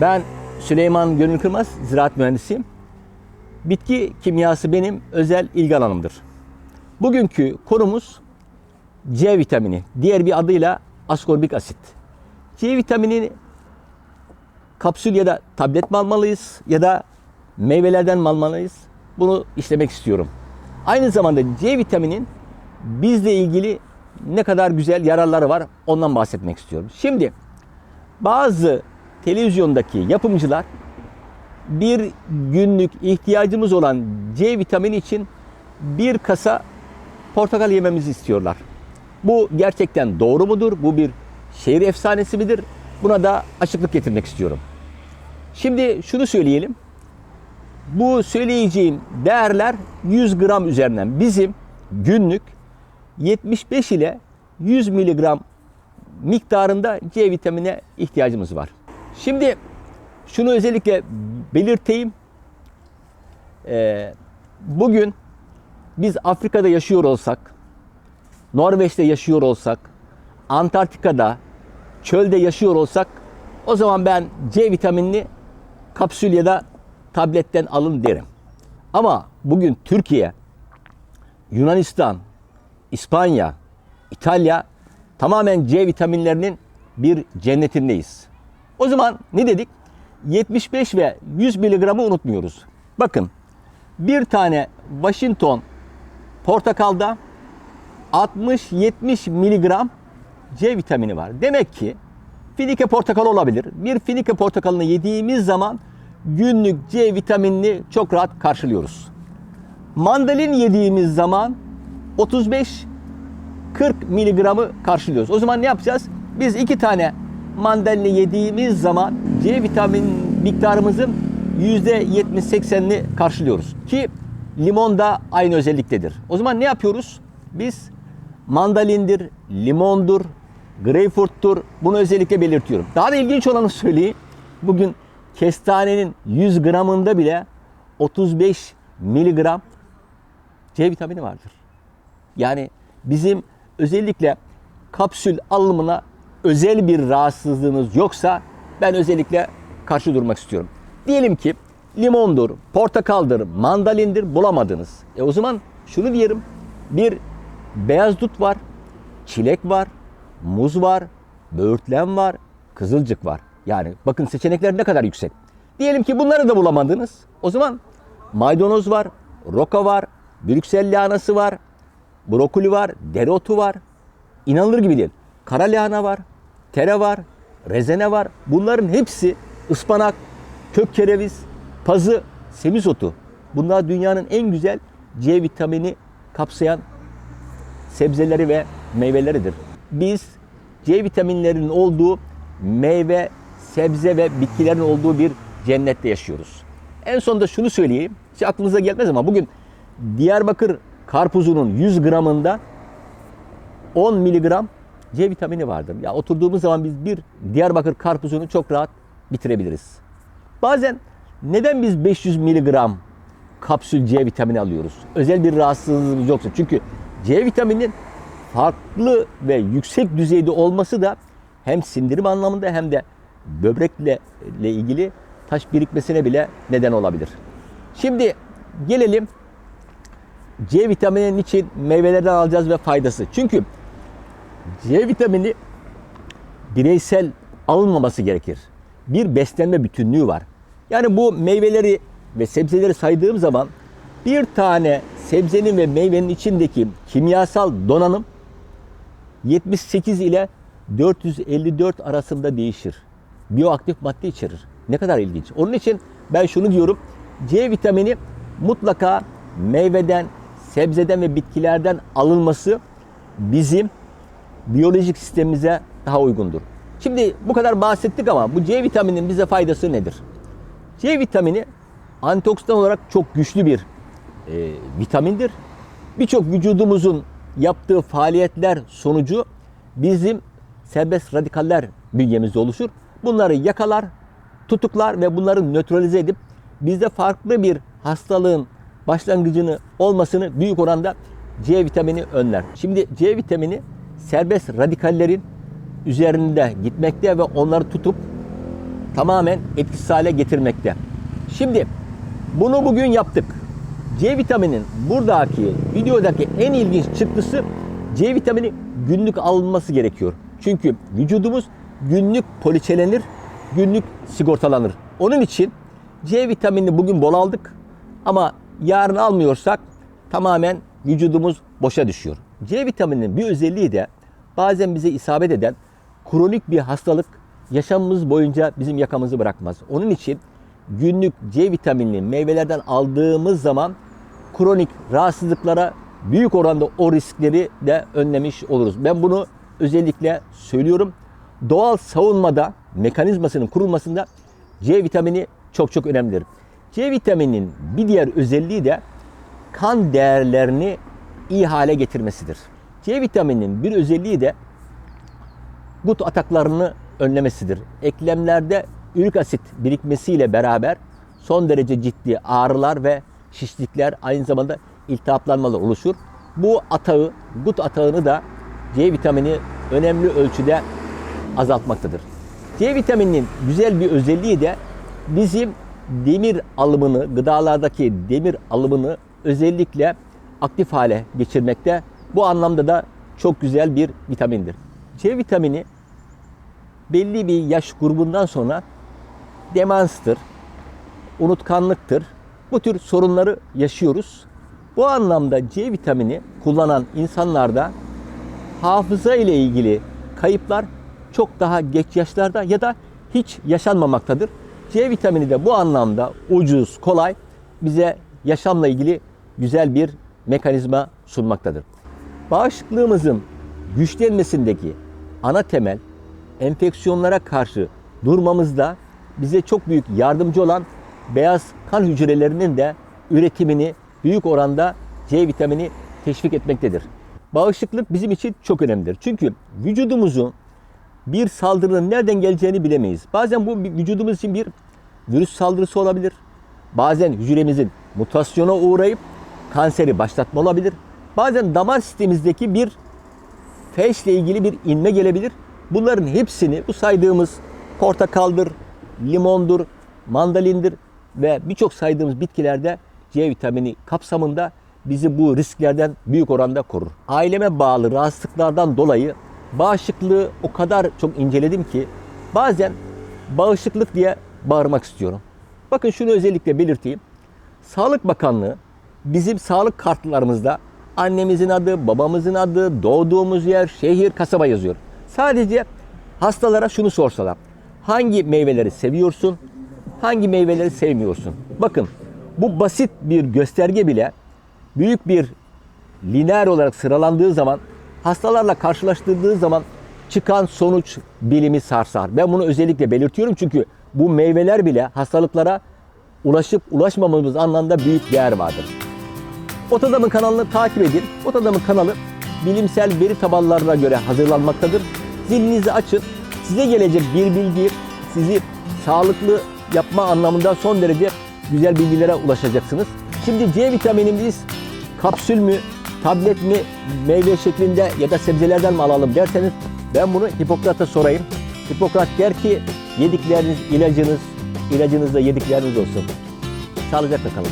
Ben Süleyman Gönül Kırmaz, ziraat mühendisiyim. Bitki kimyası benim özel ilgi alanımdır. Bugünkü konumuz C vitamini, diğer bir adıyla askorbik asit. C vitaminini kapsül ya da tablet mi almalıyız ya da meyvelerden mi almalıyız? Bunu işlemek istiyorum. Aynı zamanda C vitaminin bizle ilgili ne kadar güzel yararları var ondan bahsetmek istiyorum. Şimdi bazı televizyondaki yapımcılar bir günlük ihtiyacımız olan C vitamini için bir kasa portakal yememizi istiyorlar. Bu gerçekten doğru mudur? Bu bir şehir efsanesi midir? Buna da açıklık getirmek istiyorum. Şimdi şunu söyleyelim. Bu söyleyeceğim değerler 100 gram üzerinden bizim günlük 75 ile 100 miligram miktarında C vitamine ihtiyacımız var. Şimdi şunu özellikle belirteyim. Ee, bugün biz Afrika'da yaşıyor olsak, Norveç'te yaşıyor olsak, Antarktika'da, çölde yaşıyor olsak o zaman ben C vitaminini kapsül ya da tabletten alın derim. Ama bugün Türkiye, Yunanistan, İspanya, İtalya tamamen C vitaminlerinin bir cennetindeyiz. O zaman ne dedik? 75 ve 100 miligramı unutmuyoruz. Bakın bir tane Washington portakalda 60-70 miligram C vitamini var. Demek ki finike portakal olabilir. Bir finike portakalını yediğimiz zaman günlük C vitaminini çok rahat karşılıyoruz. Mandalin yediğimiz zaman 35 40 miligramı karşılıyoruz. O zaman ne yapacağız? Biz iki tane mandalina yediğimiz zaman C vitamin miktarımızın %70-80'ini karşılıyoruz. Ki limon da aynı özelliktedir. O zaman ne yapıyoruz? Biz mandalindir, limondur, greyfurttur. Bunu özellikle belirtiyorum. Daha da ilginç olanı söyleyeyim. Bugün kestanenin 100 gramında bile 35 miligram C vitamini vardır. Yani bizim özellikle kapsül alımına özel bir rahatsızlığınız yoksa ben özellikle karşı durmak istiyorum. Diyelim ki limondur, portakaldır, mandalindir bulamadınız. E o zaman şunu diyelim. Bir beyaz dut var, çilek var, muz var, böğürtlen var, kızılcık var. Yani bakın seçenekler ne kadar yüksek. Diyelim ki bunları da bulamadınız. O zaman maydanoz var, roka var, Brüksel lahanası var, brokoli var, dereotu var. İnanılır gibi değil. Kara lahana var, tere var, rezene var. Bunların hepsi ıspanak, kök kereviz, pazı, semizotu. Bunlar dünyanın en güzel C vitamini kapsayan sebzeleri ve meyveleridir. Biz C vitaminlerinin olduğu meyve, sebze ve bitkilerin olduğu bir cennette yaşıyoruz. En sonunda şunu söyleyeyim. Hiç aklınıza gelmez ama bugün Diyarbakır karpuzunun 100 gramında 10 miligram C vitamini vardır. Ya oturduğumuz zaman biz bir Diyarbakır karpuzunu çok rahat bitirebiliriz. Bazen neden biz 500 miligram kapsül C vitamini alıyoruz? Özel bir rahatsızlığımız yoksa. Çünkü C vitaminin farklı ve yüksek düzeyde olması da hem sindirim anlamında hem de böbrekle ile ilgili taş birikmesine bile neden olabilir. Şimdi gelelim C vitamini için meyvelerden alacağız ve faydası. Çünkü C vitamini bireysel alınmaması gerekir. Bir beslenme bütünlüğü var. Yani bu meyveleri ve sebzeleri saydığım zaman bir tane sebzenin ve meyvenin içindeki kimyasal donanım 78 ile 454 arasında değişir. Biyoaktif madde içerir. Ne kadar ilginç. Onun için ben şunu diyorum. C vitamini mutlaka meyveden, sebzeden ve bitkilerden alınması bizim biyolojik sistemimize daha uygundur. Şimdi bu kadar bahsettik ama bu C vitaminin bize faydası nedir? C vitamini antioksidan olarak çok güçlü bir e, vitamindir. Birçok vücudumuzun yaptığı faaliyetler sonucu bizim serbest radikaller bünyemizde oluşur. Bunları yakalar, tutuklar ve bunları nötralize edip bizde farklı bir hastalığın başlangıcını olmasını büyük oranda C vitamini önler. Şimdi C vitamini serbest radikallerin üzerinde gitmekte ve onları tutup tamamen etkisiz hale getirmekte. Şimdi bunu bugün yaptık. C vitaminin buradaki videodaki en ilginç çıktısı C vitamini günlük alınması gerekiyor. Çünkü vücudumuz günlük poliçelenir, günlük sigortalanır. Onun için C vitaminini bugün bol aldık ama yarın almıyorsak tamamen vücudumuz boşa düşüyor. C vitamininin bir özelliği de bazen bize isabet eden kronik bir hastalık yaşamımız boyunca bizim yakamızı bırakmaz. Onun için günlük C vitaminli meyvelerden aldığımız zaman kronik rahatsızlıklara büyük oranda o riskleri de önlemiş oluruz. Ben bunu özellikle söylüyorum. Doğal savunmada mekanizmasının kurulmasında C vitamini çok çok önemlidir. C vitamininin bir diğer özelliği de kan değerlerini iyi hale getirmesidir. C vitamininin bir özelliği de gut ataklarını önlemesidir. Eklemlerde ürik asit birikmesiyle beraber son derece ciddi ağrılar ve şişlikler aynı zamanda iltihaplanmalar oluşur. Bu atağı, gut atağını da C vitamini önemli ölçüde azaltmaktadır. C vitamininin güzel bir özelliği de bizim demir alımını, gıdalardaki demir alımını özellikle aktif hale geçirmekte. Bu anlamda da çok güzel bir vitamindir. C vitamini belli bir yaş grubundan sonra demanstır, unutkanlıktır. Bu tür sorunları yaşıyoruz. Bu anlamda C vitamini kullanan insanlarda hafıza ile ilgili kayıplar çok daha geç yaşlarda ya da hiç yaşanmamaktadır. C vitamini de bu anlamda ucuz, kolay bize yaşamla ilgili güzel bir mekanizma sunmaktadır. Bağışıklığımızın güçlenmesindeki ana temel enfeksiyonlara karşı durmamızda bize çok büyük yardımcı olan beyaz kan hücrelerinin de üretimini büyük oranda C vitamini teşvik etmektedir. Bağışıklık bizim için çok önemlidir. Çünkü vücudumuzun bir saldırının nereden geleceğini bilemeyiz. Bazen bu vücudumuz için bir virüs saldırısı olabilir. Bazen hücremizin mutasyona uğrayıp kanseri başlatma olabilir. Bazen damar sistemimizdeki bir felçle ilgili bir inme gelebilir. Bunların hepsini bu saydığımız portakaldır, limondur, mandalindir ve birçok saydığımız bitkilerde C vitamini kapsamında bizi bu risklerden büyük oranda korur. Aileme bağlı rahatsızlıklardan dolayı bağışıklığı o kadar çok inceledim ki bazen bağışıklık diye bağırmak istiyorum. Bakın şunu özellikle belirteyim. Sağlık Bakanlığı bizim sağlık kartlarımızda annemizin adı, babamızın adı, doğduğumuz yer, şehir, kasaba yazıyor. Sadece hastalara şunu sorsalar. Hangi meyveleri seviyorsun? Hangi meyveleri sevmiyorsun? Bakın bu basit bir gösterge bile büyük bir lineer olarak sıralandığı zaman hastalarla karşılaştırdığı zaman çıkan sonuç bilimi sarsar. Ben bunu özellikle belirtiyorum çünkü bu meyveler bile hastalıklara ulaşıp ulaşmamamız anlamda büyük değer vardır. Otadam'ın kanalını takip edin. Otadam'ın kanalı bilimsel veri tabanlarına göre hazırlanmaktadır. Zilinizi açın. Size gelecek bir bilgi sizi sağlıklı yapma anlamında son derece güzel bilgilere ulaşacaksınız. Şimdi C vitaminimiz kapsül mü, tablet mi, meyve şeklinde ya da sebzelerden mi alalım derseniz ben bunu Hipokrat'a sorayım. Hipokrat der ki yedikleriniz ilacınız, ilacınız da yedikleriniz olsun. Sağlıcakla kalın.